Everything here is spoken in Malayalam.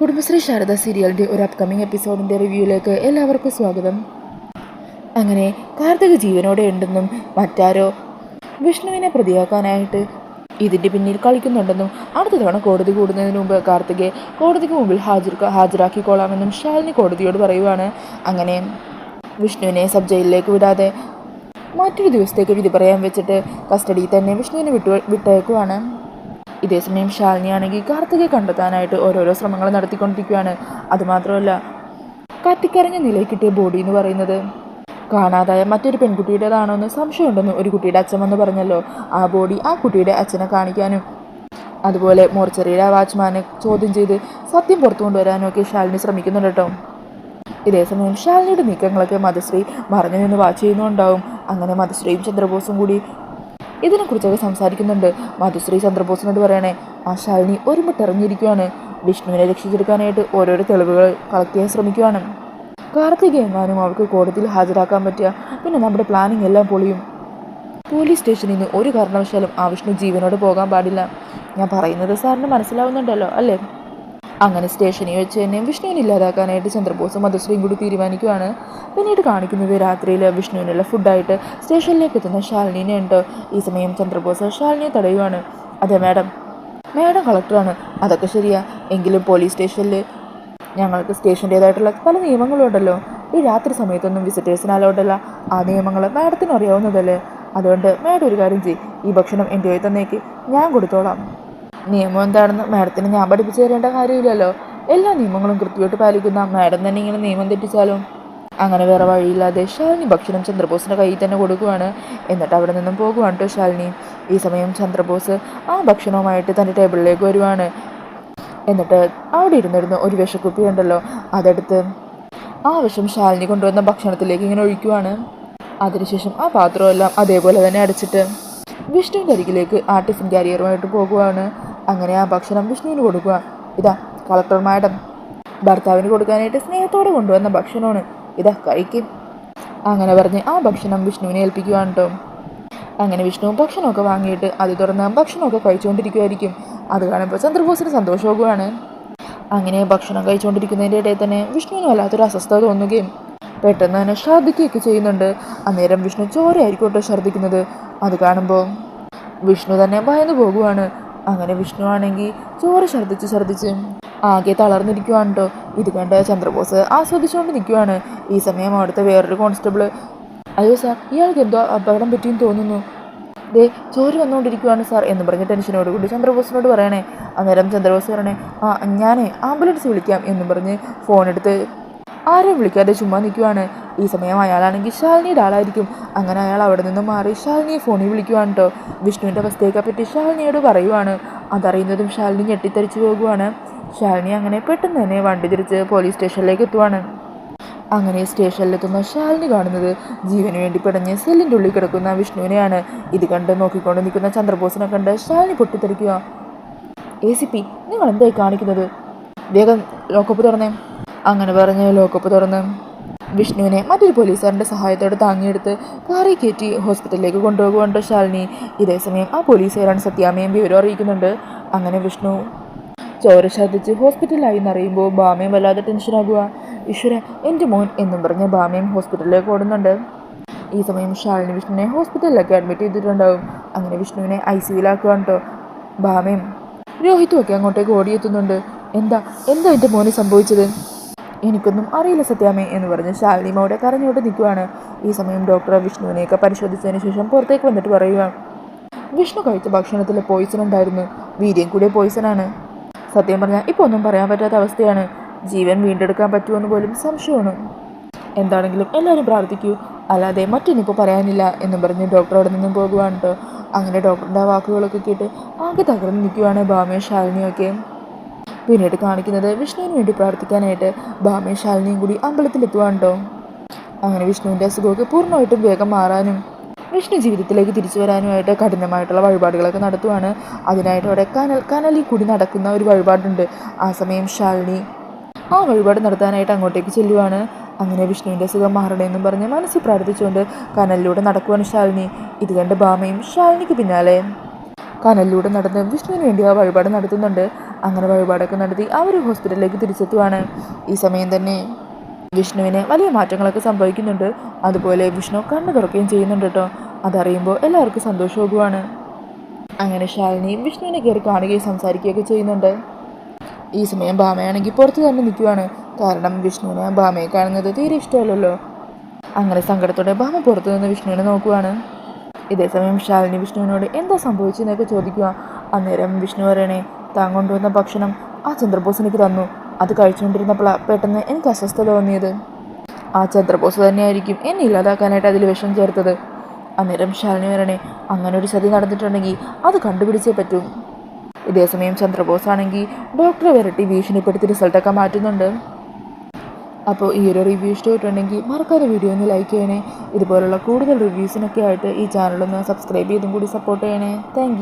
കുടുംബശ്രീ ശാരദ സീരിയലിന്റെ ഒരു അപ്കമിങ് എപ്പിസോഡിന്റെ റിവ്യൂയിലേക്ക് എല്ലാവർക്കും സ്വാഗതം. അങ്ങനെ കാർത്തിക ജീവനോടെ ഉണ്ടെന്നും മറ്റാരോ വിഷ്ണുവിനെ പ്രതിയാക്കാനായിട്ട് ഇതിന്റെ പിന്നിൽ കളിക്കുന്നുണ്ടെന്നും അടുത്ത തവണ കോടതി കൂടുന്നതിന് മുമ്പ് കാർത്തികയെ കോടതിക്ക് മുമ്പിൽ ഹാജർ ഹാജരാക്കിക്കോളാമെന്നും ശാലിനി കോടതിയോട് പറയുവാണ്. അങ്ങനെ വിഷ്ണുവിനെ സബ് ജയിലിലേക്ക് വിടാതെ മറ്റൊരു ദിവസത്തേക്ക് വിധി പറയാൻ വെച്ചിട്ട് കസ്റ്റഡിയിൽ തന്നെ വിഷ്ണുവിനെ വിട്ടു വിട്ടേക്കുവാണ്. ഇതേസമയം ശാലിനിയാണെങ്കിൽ കാർത്തികയെ കണ്ടെത്താനായിട്ട് ഓരോരോ ശ്രമങ്ങൾ നടത്തിക്കൊണ്ടിരിക്കുകയാണ്. അതുമാത്രമല്ല കത്തിക്കരഞ്ഞ നിലയിൽ കിട്ടിയ ബോഡി എന്ന് പറയുന്നത് കാണാതായ മറ്റൊരു പെൺകുട്ടിയുടേതാണോ എന്ന് സംശയമുണ്ടെന്ന് ഒരു കുട്ടിയുടെ അച്ഛൻ വന്ന് പറഞ്ഞല്ലോ. ആ ബോഡി ആ കുട്ടിയുടെ അച്ഛനെ കാണിക്കാനും. അതുപോലെ മോർച്ചറിയുടെ വാച്ച്മാനെ ചോദ്യം ചെയ്ത് സത്യം പുറത്തു കൊണ്ടുവരാനും ഒക്കെ ശാലിനി ശ്രമിക്കുന്നുണ്ട് കേട്ടോ. ഇതേസമയം ശാലിനിയുടെ നീക്കങ്ങളൊക്കെ മധുശ്രീ മറഞ്ഞു നിന്ന് വാച്ച് ചെയ്യുന്നുണ്ടാവും. അങ്ങനെ മധുശ്രീയും ചന്ദ്രബോസും കൂടി ഇതിനെക്കുറിച്ചൊക്കെ സംസാരിക്കുന്നുണ്ട്. മധുശ്രീ ചന്ദ്രബോസിനോട് പറയണേ ആ ശാലിനി ഒരുമിട്ടിറങ്ങിയിരിക്കുകയാണ് വിഷ്ണുവിനെ രക്ഷിച്ചെടുക്കാനായിട്ട് ഓരോരോ തെളിവുകൾ കളക്ട് ചെയ്യാൻ ശ്രമിക്കുകയാണ് കാർത്തിക എങ്ങാനും അവൾക്ക് കോടതിയിൽ ഹാജരാക്കാൻ പറ്റുക പിന്നെ നമ്മുടെ പ്ലാനിങ് എല്ലാം പൊളിയും. പോലീസ് സ്റ്റേഷനിൽ നിന്ന് ഒരു കാരണവശാലും ആ വിഷ്ണു ജീവനോട് പോകാൻ പാടില്ല. ഞാൻ പറയുന്നത് സാറിന് മനസ്സിലാവുന്നുണ്ടല്ലോ അല്ലേ? അങ്ങനെ സ്റ്റേഷനിൽ വെച്ച് തന്നെ വിഷ്ണുവിനെ ഇല്ലാതാക്കാനായിട്ട് ചന്ദ്രബോസും മധുശ്രീയും കൂടി തീരുമാനിക്കുവാണ്. പിന്നീട് കാണിക്കുന്നത് രാത്രിയിൽ വിഷ്ണുവിനുള്ള ഫുഡായിട്ട് സ്റ്റേഷനിലേക്ക് എത്തുന്ന ശാലിനിനെ ഉണ്ട് ഈ സമയം ചന്ദ്രബോസ് ശാലിനിയെ തടയുവാണ്. അതെ മാഡം. മാഡം കളക്ടറാണ്. അതൊക്കെ ശരിയാ. എങ്കിലും പോലീസ് സ്റ്റേഷനിൽ ഞങ്ങൾക്ക് സ്റ്റേഷന്റേതായിട്ടുള്ള പല നിയമങ്ങളും ഉണ്ടല്ലോ. ഈ രാത്രി സമയത്തൊന്നും വിസിറ്റേഴ്സിന് അലൗഡല്ല ആ നിയമങ്ങൾ മാഡത്തിന് അറിയാവുന്നതല്ലേ. അതുകൊണ്ട് മാഡം ഒരു കാര്യം ചെയ്യും. ഈ ഭക്ഷണം എന്റെ തന്നേക്ക്. ഞാൻ കൊടുത്തോളാം. നിയമം എന്താണെന്ന് മാഡത്തിന് ഞാൻ പഠിപ്പിച്ചു തരേണ്ട കാര്യമില്ലല്ലോ. എല്ലാ നിയമങ്ങളും കൃത്യമായിട്ട് പാലിക്കുന്ന മാഡം തന്നെ ഇങ്ങനെ നിയമം തെറ്റിച്ചാലും. അങ്ങനെ വേറെ വഴിയില്ലാതെ ശാലിനി ഭക്ഷണം ചന്ദ്രബോസിന്റെ കയ്യിൽ തന്നെ കൊടുക്കുവാണ്. എന്നിട്ട് അവിടെ നിന്നും പോകുവാണ് കേട്ടോ ശാലിനി. ഈ സമയം ചന്ദ്രബോസ് ആ ഭക്ഷണവുമായിട്ട് തന്റെ ടേബിളിലേക്ക് വരുവാണ്. എന്നിട്ട് അവിടെ ഇരുന്നിരുന്ന ഒരു വിഷക്കുപ്പി ഉണ്ടല്ലോ അതെടുത്ത് ആ വിഷം ശാലിനി കൊണ്ടുവന്ന ഭക്ഷണത്തിലേക്ക് ഇങ്ങനെ ഒഴിക്കുവാണ്. അതിനുശേഷം ആ പാത്രമെല്ലാം അതേപോലെ തന്നെ അടച്ചിട്ട് വിഷ്ണുവിന്റെ അരികിലേക്ക് ആ ടിഫിൻ കാരിയറുമായിട്ട് പോകുവാണ്. അങ്ങനെ ആ ഭക്ഷണം വിഷ്ണുവിന് കൊടുക്കുക. ഇതാ കളക്ടർ മാഡം ഭർത്താവിന് കൊടുക്കാനായിട്ട് സ്നേഹത്തോടെ കൊണ്ടുവന്ന ഭക്ഷണമാണ്. ഇതാ കഴിക്കും അങ്ങനെ പറഞ്ഞ് ആ ഭക്ഷണം വിഷ്ണുവിനെ ഏൽപ്പിക്കുകയാണ് കേട്ടോ അങ്ങനെ വിഷ്ണു ഭക്ഷണമൊക്കെ വാങ്ങിയിട്ട് അത് തുറന്ന് ഭക്ഷണമൊക്കെ കഴിച്ചുകൊണ്ടിരിക്കുമായിരിക്കും അത് കാണുമ്പോൾ ചന്ദ്രബോസിന് സന്തോഷമാകുകയാണ് അങ്ങനെ ഭക്ഷണം കഴിച്ചുകൊണ്ടിരിക്കുന്നതിന്റെ ഇടയിൽ തന്നെ വിഷ്ണുവിന് വല്ലാത്തൊരു അസ്വസ്ഥത തോന്നുകയും പെട്ടെന്ന് തന്നെ ഛർദ്ദിക്കുകയൊക്കെ ചെയ്യുന്നുണ്ട്. അന്നേരം വിഷ്ണു ചോരയായിരിക്കും കേട്ടോ ഛർദ്ദിക്കുന്നത്. അത് കാണുമ്പോൾ വിഷ്ണു തന്നെ ഭയന്നു പോകുവാണ്. അങ്ങനെ വിഷ്ണു ആണെങ്കിൽ ചോറ് ഛർദ്ദിച്ച് ഛർദ്ദിച്ച് ആകെ തളർന്നിരിക്കുവാണ് കേട്ടോ ഇത് കണ്ട് ചന്ദ്രബോസ് ആസ്വദിച്ചുകൊണ്ട് നിൽക്കുവാണ് ഈ സമയം അവിടുത്തെ വേറൊരു കോൺസ്റ്റബിൾ അയ്യോ സാർ ഇയാൾക്ക് എന്തോ അപകടം പറ്റിയെന്ന് തോന്നുന്നു. ദേ ചോര് വന്നുകൊണ്ടിരിക്കുവാണ് സാർ എന്ന് പറഞ്ഞ് ടെൻഷനോട് കൂടി ചന്ദ്രബോസിനോട് പറയണേ. അന്നേരം ചന്ദ്രബോസ് പറയണേ ആ ഞാനേ ആംബുലൻസ് വിളിക്കാം എന്നും പറഞ്ഞ് ഫോൺ എടുത്ത് ആരെയും വിളിക്കാതെ ചുമ്മാ നിൽക്കുവാണ് ഈ സമയം അയാളാണെങ്കിൽ ശാലിനിയുടെ ആളായിരിക്കും അങ്ങനെ അയാൾ അവിടെ നിന്ന് മാറി ശാലിനിയെ ഫോണിൽ വിളിക്കുവാണ് കേട്ടോ വിഷ്ണുവിന്റെ അവസ്ഥയൊക്കെ പറ്റി ശാലിനിയോട് പറയുവാണ്. അതറിയുന്നതും ശാലിനി ഞെട്ടിത്തരിച്ചു പോകുവാണ്. ശാലിനി അങ്ങനെ പെട്ടെന്ന് തന്നെ വണ്ടി തിരിച്ച് പോലീസ് സ്റ്റേഷനിലേക്ക് എത്തുവാണ്. അങ്ങനെ സ്റ്റേഷനിലെത്തുന്ന ശാലിനി കാണുന്നത് ജീവന് വേണ്ടി പിടഞ്ഞ് സെല്ലിന്റെ ഉള്ളിൽ കിടക്കുന്ന വിഷ്ണുവിനെയാണ്. ഇത് കണ്ട് നോക്കിക്കൊണ്ട് നിൽക്കുന്ന ചന്ദ്രബോസിനെ കണ്ട് ശാലിനി പൊട്ടിത്തെറിക്കുക. എ സി പി നിങ്ങൾ എന്തായി കാണിക്കുന്നത്? വേഗം ലോക്കപ്പ് തുറന്നേ. അങ്ങനെ പറഞ്ഞ് ലോക്കപ്പ് തുറന്ന് വിഷ്ണുവിനെ മറ്റൊരു പോലീസുകാരന്റെ സഹായത്തോടെ താങ്ങിയെടുത്ത് കാറി കയറ്റി ഹോസ്പിറ്റലിലേക്ക് കൊണ്ടുപോകുന്നുണ്ട് ശാലിനി? ഇതേസമയം ആ പോലീസുകാരാണ് സത്യാമ്മയും വിവരം അറിയിക്കുന്നുണ്ട്. അങ്ങനെ വിഷ്ണു ചോര ഛർദ്ദിച്ച് ഹോസ്പിറ്റലിലായി എന്നറിയുമ്പോൾ ബാമയും വല്ലാതെ ടെൻഷനാകുക ഈശ്വര എന്റെ മോൻ എന്നും പറഞ്ഞ് ബാമയും ഹോസ്പിറ്റലിലേക്ക് ഓടുന്നുണ്ട്. ഈ സമയം ശാലിനി വിഷ്ണുവിനെ ഹോസ്പിറ്റലിലൊക്കെ അഡ്മിറ്റ് ചെയ്തിട്ടുണ്ടാവും. അങ്ങനെ വിഷ്ണുവിനെ ഐ സിയിലാക്കുകയാണ് കേട്ടോ ബാമയും രോഹിത്തുമൊക്കെ അങ്ങോട്ടേക്ക് ഓടിയെത്തുന്നുണ്ട്. എന്താ എന്താ എന്റെ മോന് സംഭവിച്ചത്? എനിക്കൊന്നും അറിയില്ല സത്യാമേ എന്ന് പറഞ്ഞ് ശാലിനി അവിടെ കരഞ്ഞോട്ട് നിൽക്കുവാണ്. ഈ സമയം ഡോക്ടർ വിഷ്ണുവിനെയൊക്കെ പരിശോധിച്ചതിന് ശേഷം പുറത്തേക്ക് വന്നിട്ട് പറയുക വിഷ്ണു കഴിച്ച ഭക്ഷണത്തിൽ പോയിസൺ ഉണ്ടായിരുന്നു വീര്യം കൂടിയ പോയിസണാണ് സത്യം പറഞ്ഞാൽ ഇപ്പോൾ ഒന്നും പറയാൻ പറ്റാത്ത അവസ്ഥയാണ്. ജീവൻ വീണ്ടെടുക്കാൻ പറ്റുമെന്ന് പോലും സംശയമാണ്. എന്താണെങ്കിലും എല്ലാവരും പ്രാർത്ഥിക്കൂ. അല്ലാതെ മറ്റൊന്നിപ്പോൾ പറയാനില്ല എന്നും പറഞ്ഞ് ഡോക്ടർ അവിടെ നിന്നും പോകുവാണ് കേട്ടോ അങ്ങനെ ഡോക്ടറിന്റെ വാക്കുകളൊക്കെ കേട്ട് ആകെ തകർന്ന് നിൽക്കുവാണ് ഭാമയും ശാലിനിയൊക്കെ. പിന്നീട് കാണിക്കുന്നത് വിഷ്ണുവിന് വേണ്ടി പ്രാർത്ഥിക്കാനായിട്ട് ഭാമയും ശാലിനിയും കൂടി അമ്പലത്തിലെത്തുവാണ്ടോ? അങ്ങനെ വിഷ്ണുവിന്റെ അസുഖമൊക്കെ പൂർണമായിട്ടും വേഗം മാറാനും വിഷ്ണു ജീവിതത്തിലേക്ക് തിരിച്ചു വരാനുമായിട്ട് കഠിനമായിട്ടുള്ള വഴിപാടുകളൊക്കെ നടത്തുവാണ്. അതിനായിട്ട് അവിടെ കനൽ കനലിൽ കൂടി നടക്കുന്ന ഒരു വഴിപാടുണ്ട്. ആ സമയം ശാലിനി ആ വഴിപാട് നടത്താനായിട്ട് അങ്ങോട്ടേക്ക് ചെല്ലുവാണ്. അങ്ങനെ വിഷ്ണുവിന്റെ സുഖം മാറണമെന്നും പറഞ്ഞ് മനസ്സിൽ പ്രാർത്ഥിച്ചുകൊണ്ട് കനലിലൂടെ നടക്കുവാണ് ശാലിനി. ഇത് കണ്ട് ഭാമയും ശാലിനിക്ക് പിന്നാലെ കനലിലൂടെ നടന്ന് വിഷ്ണുവിന് വേണ്ടി ആ വഴിപാട് നടത്തുന്നുണ്ട്. അങ്ങനെ വഴിപാടൊക്കെ നടത്തി അവർ ഹോസ്പിറ്റലിലേക്ക് തിരിച്ചെത്തുവാണ്. ഈ സമയം തന്നെ വിഷ്ണുവിന് വലിയ മാറ്റങ്ങളൊക്കെ സംഭവിക്കുന്നുണ്ട്. അതുപോലെ വിഷ്ണു കണ്ണു തുറക്കുകയും ചെയ്യുന്നുണ്ട് കേട്ടോ. അതറിയുമ്പോൾ എല്ലാവർക്കും സന്തോഷമാകുവാണ്. അങ്ങനെ ശാലിനി വിഷ്ണുവിനെ കയറി കാണുകയും സംസാരിക്കുകയൊക്കെ ചെയ്യുന്നുണ്ട്. ഈ സമയം ഭാമയാണെങ്കിൽ പുറത്ത് തന്നെ നിൽക്കുവാണ്. കാരണം വിഷ്ണുവിനെ ഭാമയെ കാണുന്നത് തീരെ ഇഷ്ടമല്ലല്ലോ. അങ്ങനെ സങ്കടത്തോടെ ഭാമ പുറത്തു നിന്ന് വിഷ്ണുവിനെ നോക്കുവാണ്. ഇതേസമയം ശാലിനി വിഷ്ണുവിനോട് എന്താ സംഭവിച്ചതെന്നൊക്കെ ചോദിക്കുക. അന്നേരം വിഷ്ണു പറയണേ താൻ കൊണ്ടുവന്ന ഭക്ഷണം ആ ചന്ദ്രബോസ് എനിക്ക് തന്നു. അത് കഴിച്ചുകൊണ്ടിരുന്നപ്പോഴാണ് പെട്ടെന്ന് എനിക്ക് അസ്വസ്ഥത തോന്നിയത്. ആ ചന്ദ്രബോസ് തന്നെയായിരിക്കും എന്നെ ഇല്ലാതാക്കാനായിട്ട് അതിൽ വിഷം ചേർത്തത്. അന്നേരം ശാലിനി വരണേ അങ്ങനെ ഒരു ചതി നടന്നിട്ടുണ്ടെങ്കിൽ അത് കണ്ടുപിടിച്ചേ പറ്റൂ. ഇതേസമയം ചന്ദ്രബോസ് ആണെങ്കിൽ ഡോക്ടറെ വരട്ടി ഭീഷണിപ്പെടുത്തി റിസൾട്ടൊക്കെ മാറ്റുന്നുണ്ട്. അപ്പോൾ ഈ ഒരു റിവ്യൂ ഇഷ്ടമായിട്ടുണ്ടെങ്കിൽ മറക്കാതെ വീഡിയോ ഒന്ന് ലൈക്ക് ചെയ്യണേ. ഇതുപോലുള്ള കൂടുതൽ റിവ്യൂസിനൊക്കെ ആയിട്ട് ഈ ചാനലൊന്ന് സബ്സ്ക്രൈബ് ചെയ്തും കൂടി സപ്പോർട്ട് ചെയ്യണേ. താങ്ക്